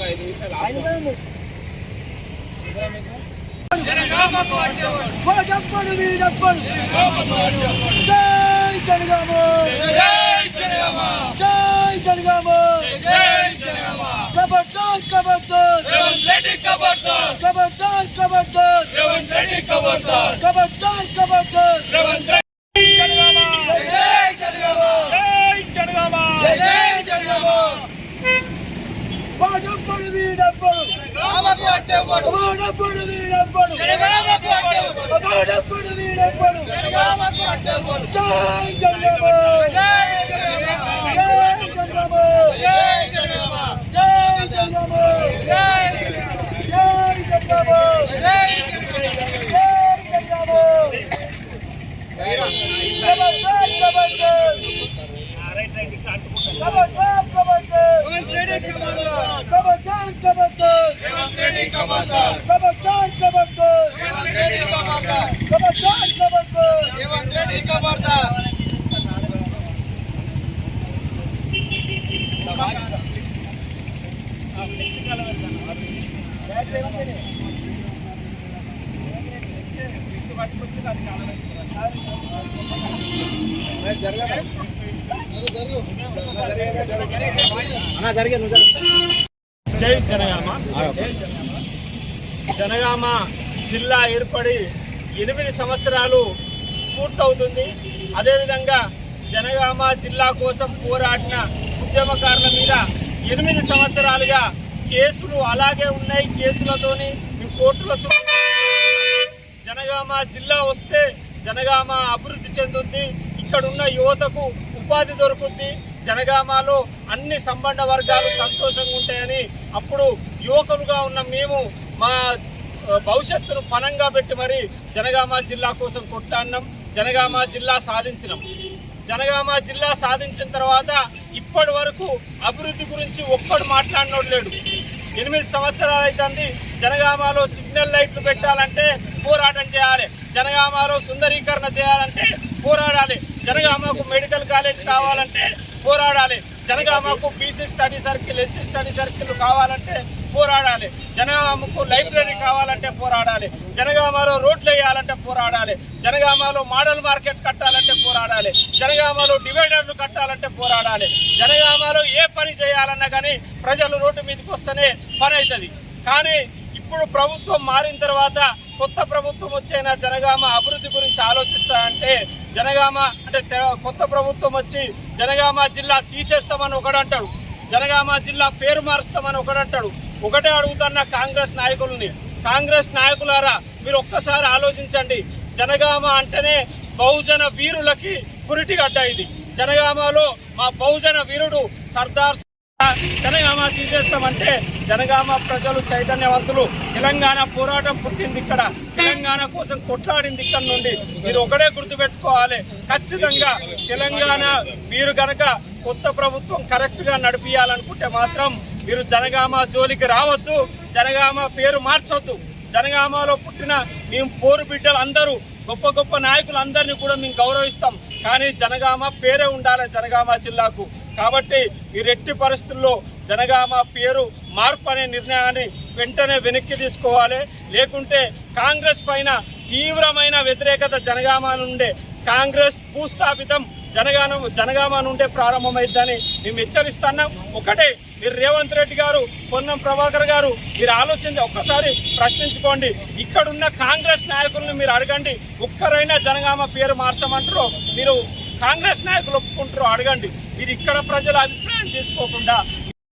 ఒక ఐదు నిమిషాలు జై జనగామ. జై జనగామ. కబడ్దాన్ కబడ్దాన్ కబడ్దాన్ కబడ్దాన్ కబడ్దాన్ కబడ్దాన్ అడ్డేవాడు వాడప్పుడు వీడప్పుడు జనగామకు అడ్డేవాడు వాడప్పుడు వీడప్పుడు జనగామకు అడ్డేవాడు జై జనగామ. జై జనగామ. జనగామ జిల్లా ఏర్పడి ఎనిమిది సంవత్సరాలు పూర్తవుతుంది. అదేవిధంగా జనగామ జిల్లా కోసం పోరాడిన ఉద్యమకారుల మీద ఎనిమిది సంవత్సరాలుగా కేసులు అలాగే ఉన్నాయి. కేసులతోని మేము కోర్టులో జనగామ జిల్లా వస్తే జనగామ అభివృద్ధి చెందుద్ది. ఇక్కడ ఉన్న యువతకు ఉపాధి దొరుకుద్ది. జనగామలో అన్ని సంబంధ వర్గాలు సంతోషంగా ఉంటాయని అప్పుడు యువకులుగా ఉన్న మేము మా భవిష్యత్తును పనంగా పెట్టి మరి జనగామ జిల్లా కోసం కొట్లాడినాం. జనగామ జిల్లా సాధించినాం. జనగామ జిల్లా సాధించిన తర్వాత ఇప్పటి వరకు అభివృద్ధి గురించి ఒక్కడు మాట్లాడినోడు లేడు. ఎనిమిది సంవత్సరాలు అవుతుంది జనగామలో సిగ్నల్ లైట్లు పెట్టాలంటే పోరాటం చేయాలి. జనగామలో సుందరీకరణ చేయాలంటే పోరాడాలి. జనగామకు మెడికల్ కాలేజ్ కావాలంటే పోరాడాలి. జనగామకు BC study circle SC study circle కావాలంటే పోరాడాలి. జనగామకు లైబ్రరీ కావాలంటే పోరాడాలి. జనగామలో రోడ్లు వేయాలంటే పోరాడాలి. జనగామలో మోడల్ మార్కెట్ కట్టాలంటే పోరాడాలి. జనగామలో డివైడర్లు కట్టాలంటే పోరాడాలి. జనగామలో ఏ పని చేయాలన్నా కానీ ప్రజలు రోడ్డు మీదకి వస్తేనే పని అవుతుంది కానీ ఇప్పుడు ప్రభుత్వం మారిన తర్వాత కొత్త ప్రభుత్వం వచ్చైన జనగామ అభివృద్ధి గురించి ఆలోచిస్తా అంటే జనగామ అంటే కొత్త ప్రభుత్వం వచ్చి జనగామ జిల్లా తీసేస్తామని ఒకడంటాడు. జనగామ జిల్లా పేరు మారుస్తామని ఒకడంటాడు. ఒకటే అడుగుతున్న కాంగ్రెస్ నాయకులని. కాంగ్రెస్ నాయకులారా మీరు ఒక్కసారి ఆలోచించండి. జనగామ అంటేనే బహుజన వీరులకి పురిటిగడ్డ ఇది. జనగామలో మా బహుజన వీరుడు సర్దార్ జనగామ తీసేస్తామంటే జనగామ ప్రజలు చైతన్యవంతులు. తెలంగాణ పోరాటం పుట్టింది ఇక్కడ. తెలంగాణ కోసం కొట్లాడింది ఇక్కడ నుండి. మీరు ఒకటే గుర్తుపెట్టుకోవాలి. ఖచ్చితంగా తెలంగాణ మీరు కనుక కొత్త ప్రభుత్వం కరెక్ట్గా నడిపియాలనుకుంటే మాత్రం మీరు జనగామ జోలికి రావద్దు జనగామ పేరు మార్చొద్దు. జనగామలో పుట్టిన మేము పోరు బిడ్డలు అందరూ గొప్ప గొప్ప నాయకులందరినీ కూడా మేము గౌరవిస్తాం. కానీ జనగామ పేరే ఉండాలి జనగామ జిల్లాకు. కాబట్టి ఈ రెట్టి పరిస్థితుల్లో జనగామ పేరు మార్పు అనే నిర్ణయాన్ని వెంటనే వెనక్కి తీసుకోవాలి. లేకుంటే కాంగ్రెస్ పైన తీవ్రమైన వ్యతిరేకత జనగామ నుండే కాంగ్రెస్ భూస్థాపితం జనగాన జనగామ నుండే ప్రారంభమైద్దని మేము హెచ్చరిస్తున్నాం. ఒకటే మీరు రేవంత్ రెడ్డి గారు పొన్నం ప్రభాకర్ గారు మీరు ఆలోచించి ఒక్కసారి ప్రశ్నించుకోండి. ఇక్కడున్న కాంగ్రెస్ నాయకులను మీరు అడగండి. ఒక్కరైనా జనగామ పేరు మార్చమంటారో మీరు కాంగ్రెస్ నాయకులు ఒప్పుకుంటారో అడగండి. మీరు ఇక్కడ ప్రజల అభిప్రాయం తీసుకోకుండా